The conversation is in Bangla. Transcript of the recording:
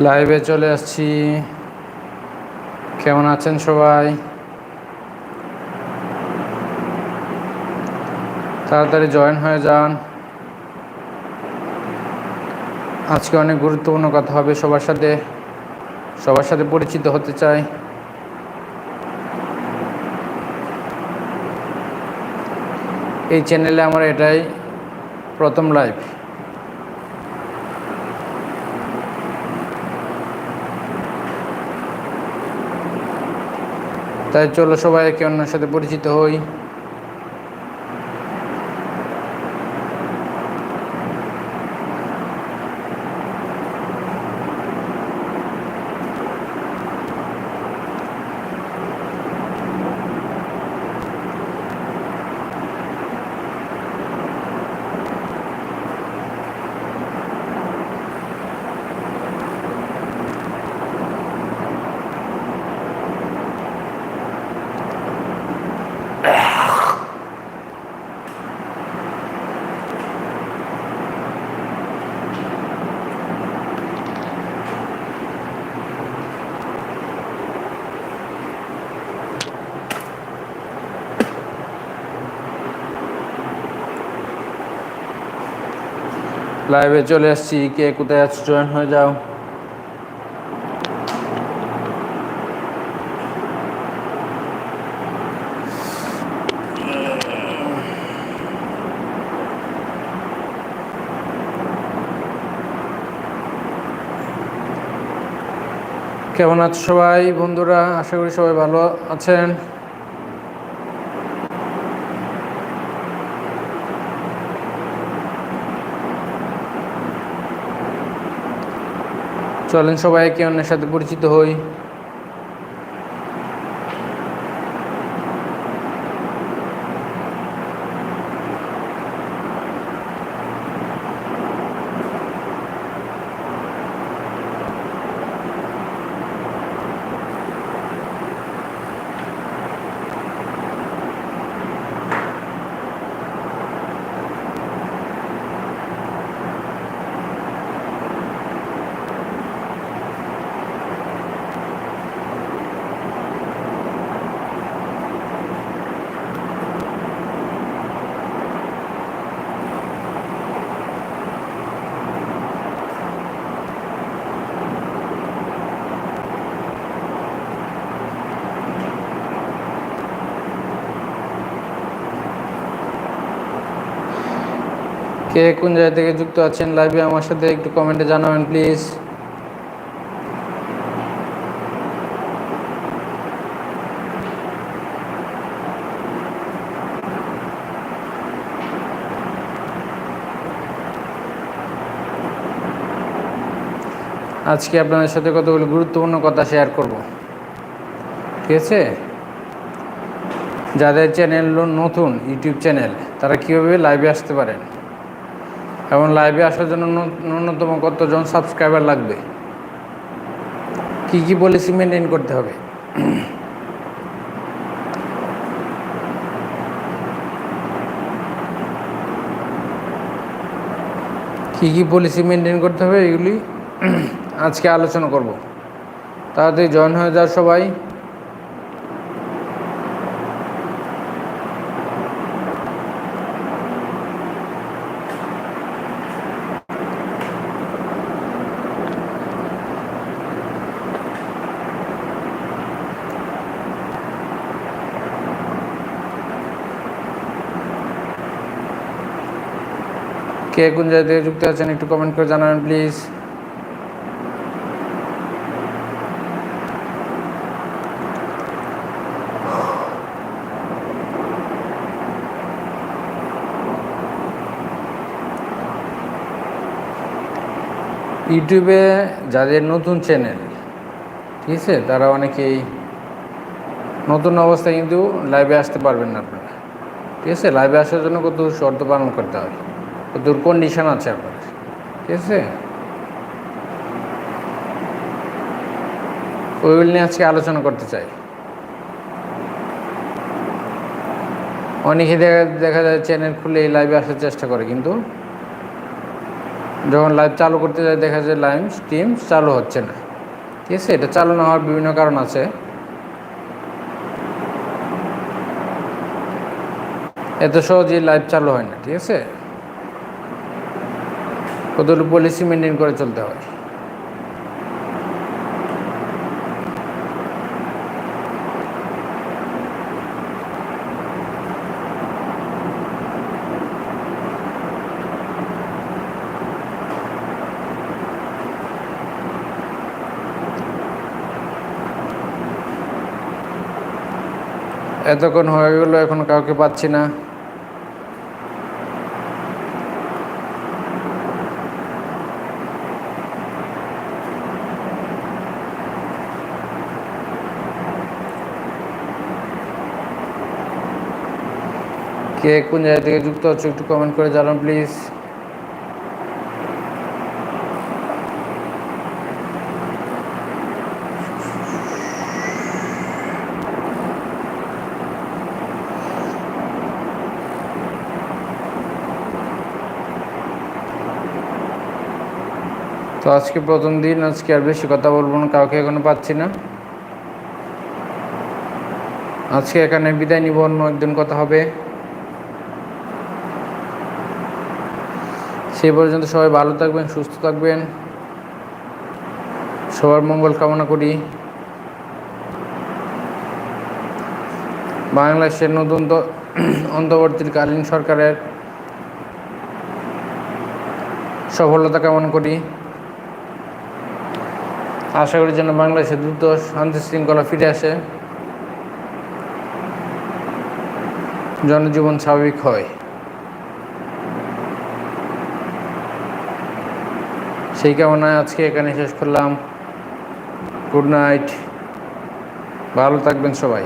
লাইভে চলে আসছি। কেমন আছেন সবাই? তাড়াতাড়ি জয়েন হয়ে যান। আজকে অনেক গুরুত্বপূর্ণ কথা হবে সবার সাথে। সবার সাথে পরিচিত হতে চাই। এই চ্যানেলে আমার এটাই প্রথম লাইভ তাই চলো সবাই একে অন্যের সাথে পরিচিত হই। লাইভে চলে আসছি। কে কোথায় আছো? জয়েন হয়ে যাও। কেমন আছো সবাই? বন্ধুরা, আশা করি সবাই ভালো আছেন। চলেন সবাই একে অন্যের সাথে পরিচিত হই। কে কোন জায়গা থেকে যুক্ত আছেন লাইভে আমার সাথে একটু কমেন্টে জানাবেন প্লিজ আজকে আপনাদের সাথে কতগুলো গুরুত্বপূর্ণ কথা শেয়ার করব। ঠিক আছে? যাদের চ্যানেল নতুন ইউটিউব চ্যানেল তারা কীভাবে লাইভে আসতে পারেন? এবং লাইভে আসার জন্য ন্যূন- ন্যূনতম কতজন সাবস্ক্রাইবার লাগবে? কি কি পলিসি মেনটেন করতে হবে? কি কি পলিসি মেনটেন করতে হবে এগুলি আজকে আলোচনা করব। তাড়াতাড়ি জয়েন হয়ে যাও সবাই। কে কোন জায়গা থেকে যুক্ত আছেন একটু কমেন্ট করে জানাবেন প্লিজ ইউটিউবে যাদের নতুন চ্যানেল ঠিক আছে, তারা অনেকেই নতুন অবস্থায় কিন্তু লাইভে আসতে পারবেন না আপনারা, ঠিক আছে লাইভে আসার জন্য কত শর্ত পালন করতে হয় কত কন্ডিশন আছে আপনার। ঠিক আছে? ওইগুলো নিয়ে আজকে আলোচনা করতে চাই। অনেকে দেখা দেখা যায় চ্যানেল খুলে এই লাইভে আসার চেষ্টা করে, কিন্তু যখন লাইভ চালু করতে যাই দেখা যায় লাইভ স্ট্রিম চালু হচ্ছে না। ঠিক আছে? এটা চালু না হওয়ার বিভিন্ন কারণ আছে। এত সহজেই লাইভ চালু হয় না, ঠিক আছে? কতগুলো পলিসি মেনটেন করে চলতে হয়। এতক্ষণ হয়ে গেল এখন কাউকে পাচ্ছি না। কে কোন জায়গা থেকে যুক্ত হচ্ছে একটু কমেন্ট করে জানান প্লিজ তো আজকে প্রথম দিন, আজকে আর বেশি কথা বলব না, কাউকে এখনও পাচ্ছি না। আজকে এখানে বিদায় নিব, অন্য একদিন কথা হবে। সেই পর্যন্ত সবাই ভালো থাকবেন, সুস্থ থাকবেন। সবার মঙ্গল কামনা করি। বাংলাদেশের নতুন অন্তর্বর্তীকালীন সরকারের সফলতা কামনা করি। আশা করি যেন বাংলাদেশে দ্রুত শান্তি শৃঙ্খলা ফিরে আসে। জনজীবন স্বাভাবিক হয়। সেই কামনায় আজকে এখানে শেষ করলাম। গুড নাইট ভালো থাকবেন সবাই।